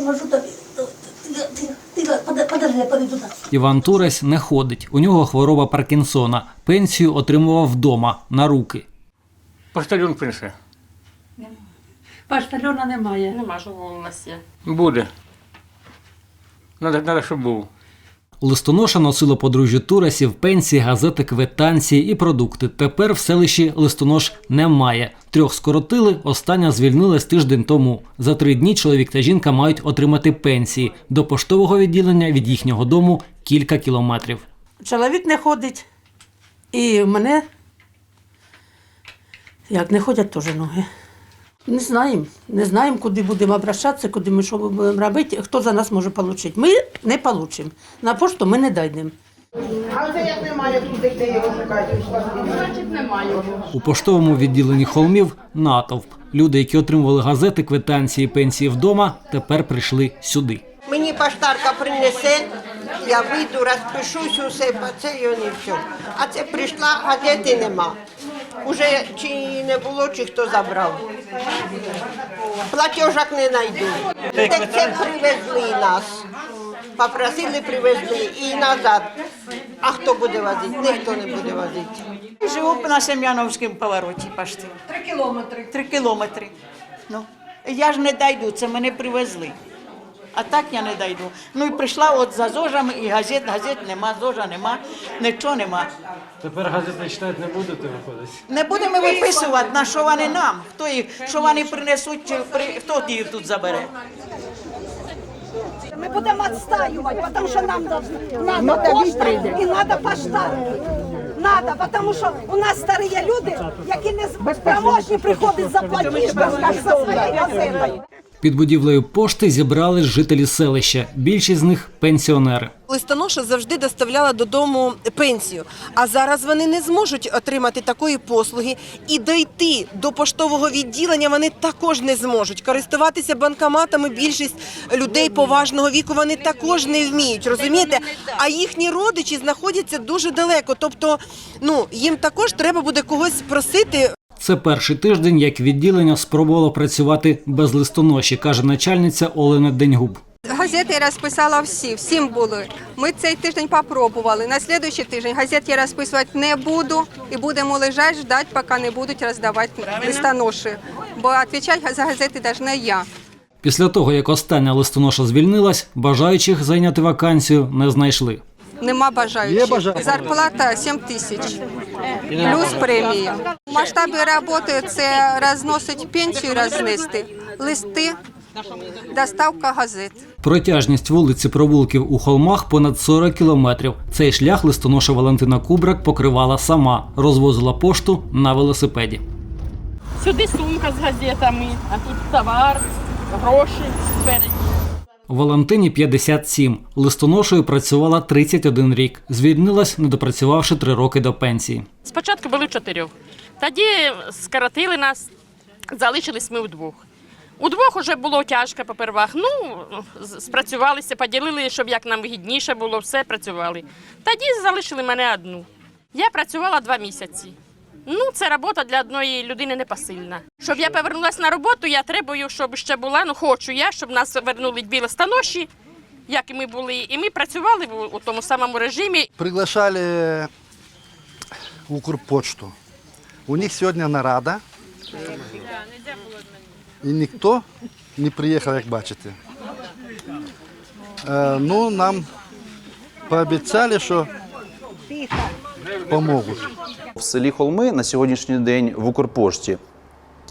маршрута. тобі. Іван Туресь не ходить. У нього хвороба Паркінсона. Пенсію отримував вдома на руки. Поштальон принесе. Поштальона немає. Нема що у нас є. Буде. Надо, надо, щоб був. Листоноша носило подружжя Туресів пенсії, газети, квитанції і продукти. Тепер в селищі листонош немає. Трьох скоротили, остання звільнилась тиждень тому. За три дні чоловік та жінка мають отримати пенсії. До поштового відділення від їхнього дому кілька кілометрів. Чоловік не ходить. І мене як не ходять теж ноги. Не знаємо. Не знаємо, куди будемо обращатися, куди ми що будемо робити, хто за нас може отримати. Ми не отримаємо. На пошту ми не дійдемо. А це як немає тут, де його шукати? Значить, немає. У поштовому відділенні холмів натовп. Люди, які отримували газети, квитанції, пенсії вдома, тепер прийшли сюди. Мені поштарка принесе, я вийду, розпишусь усе по це і не все. А це прийшла, газети нема. Уже чи не було, чи хто забрав. Платежок не знайду. Так це привезли нас. Попросили, привезли і назад. А хто буде возити? Ніхто не буде возити. Живу на Сем'яновському повороті пошти. Три кілометри. Три кілометри. Ну, я ж не дойду, це мене привезли. А так я не дойду. Ну і прийшла от за зожами, і газет, газет нема, зожа нема, нічого нема. Тепер газети читати не будете виходить? Не будемо виписувати, на що вони нам, хто їх, що вони принесуть, чи при, хто їх тут забере. Мы будем отстаивать, потому что нам должны. Надо почта и надо поштарки. Надо, потому що у нас старі люди, які не спроможні приходять за платіжками за своєю газетою. Під будівлею пошти зібрались жителі селища. Більшість з них пенсіонери. Листоноша завжди доставляла додому пенсію, а зараз вони не зможуть отримати такої послуги і дойти до поштового відділення вони також не зможуть. Користуватися банкоматами більшість людей поважного віку вони також не вміють, розумієте? А їхні родичі знаходяться дуже далеко. Тобто, ну їм також треба буде когось просити Це перший тиждень, як відділення спробувало працювати без листоноші, каже начальниця Олена Деньгуб. Газети я розписала всі, всім були. Ми цей тиждень попробували. На наступний тиждень газет я розписувати не буду і будемо лежати, ждати, поки не будуть роздавати листоноші. Бо відповідати за газети повинна я. Після того, як остання листоноша звільнилась, бажаючих зайняти вакансію не знайшли. Нема бажаючих. Зарплата 7 тисяч. Плюс премія. В масштабі роботи це розносить пенсію, рознести, листи, доставка газет. Протяжність вулиці провулків у холмах понад 40 кілометрів. Цей шлях листоноша Валентина Кубрак покривала сама, розвозила пошту на велосипеді. Сюди сумка з газетами, а тут товар, гроші спереді. Валентині 57. Листоношою працювала 31 рік. Звільнилась, не допрацювавши три роки до пенсії. Спочатку були чотирьох. Тоді скоротили нас, залишились ми вдвох. Удвох вже було тяжко попервах. Ну, спрацювалися, поділили, щоб як нам вигідніше було, все працювали. Тоді залишили мене одну. Я працювала два місяці. Ну, це робота для одної людини непосильна. Щоб я повернулася на роботу, я требую, щоб ще була, ну хочу я, щоб нас вернули білі станоші, як і ми були. І ми працювали у тому самому режимі. Приглашали Укрпочту. У них сегодня нарада. І ніхто не приїхав, як бачите. Е, ну, нам пообіцяли, що поможуть. В селі Холми на сьогоднішній день в Укрпошті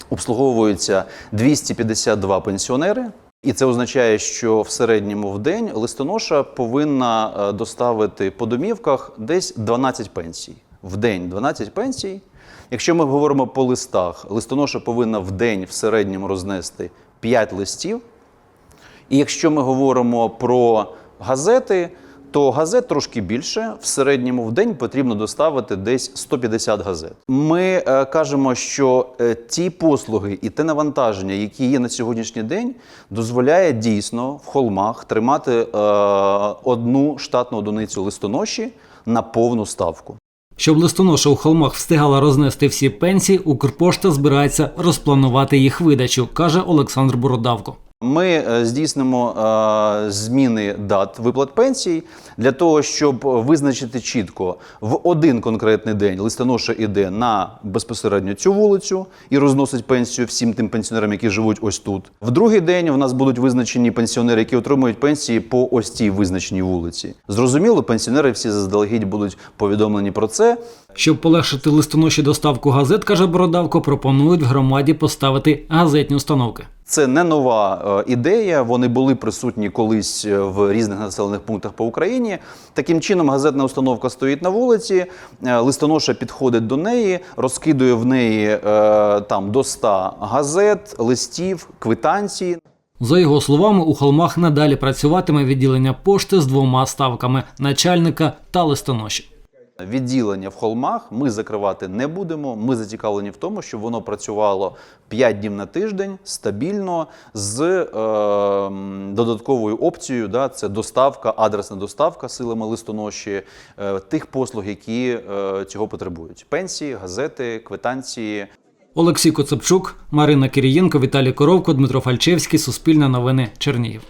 обслуговуються 252 пенсіонери. І це означає, що в середньому в день листоноша повинна е, доставити по домівках десь 12 пенсій. В день 12 пенсій. Якщо ми говоримо по листах, листоноша повинна в день в середньому рознести 5 листів. І якщо ми говоримо про газети, то газет трошки більше. В середньому в день потрібно доставити десь 150 газет. Ми е, кажемо, що е, ті послуги і те навантаження, які є на сьогоднішній день, дозволяє дійсно в холмах тримати е, одну штатну одиницю листоноші на повну ставку. Щоб листоноша у холмах встигала рознести всі пенсії, Укрпошта збирається розпланувати їх видачу, каже Олександр Бородавко. Ми е, здійснимо е, зміни дат виплат пенсій для того, щоб визначити чітко в один конкретний день листоноша іде на безпосередньо цю вулицю і розносить пенсію всім тим пенсіонерам, які живуть ось тут. В другий день у нас будуть визначені пенсіонери, які отримують пенсії по ось цій визначеній вулиці. Зрозуміло, пенсіонери всі заздалегідь будуть повідомлені про це. Щоб полегшити листоноші доставку газет, каже Бородавко, пропонують в громаді поставити газетні установки. Це не нова е, ідея. Вони були присутні колись е, в різних населених пунктах по Україні. Таким чином, газетна установка стоїть на вулиці, е, листоноша підходить до неї, розкидує в неї там до 100 газет, листів, квитанцій. За його словами, у холмах надалі працюватиме відділення пошти з двома ставками начальника та листоноші. Відділення в холмах ми закривати не будемо. Ми зацікавлені в тому, щоб воно працювало 5 днів на тиждень стабільно з е, додатковою опцією. Да, це доставка, адресна доставка силами листоноші е, тих послуг, які е, цього потребують: пенсії, газети, квитанції. Олексій Коцепчук, Марина Кирієнко, Віталій Коровко, Дмитро Фальчевський, Суспільне новини, Чернігів.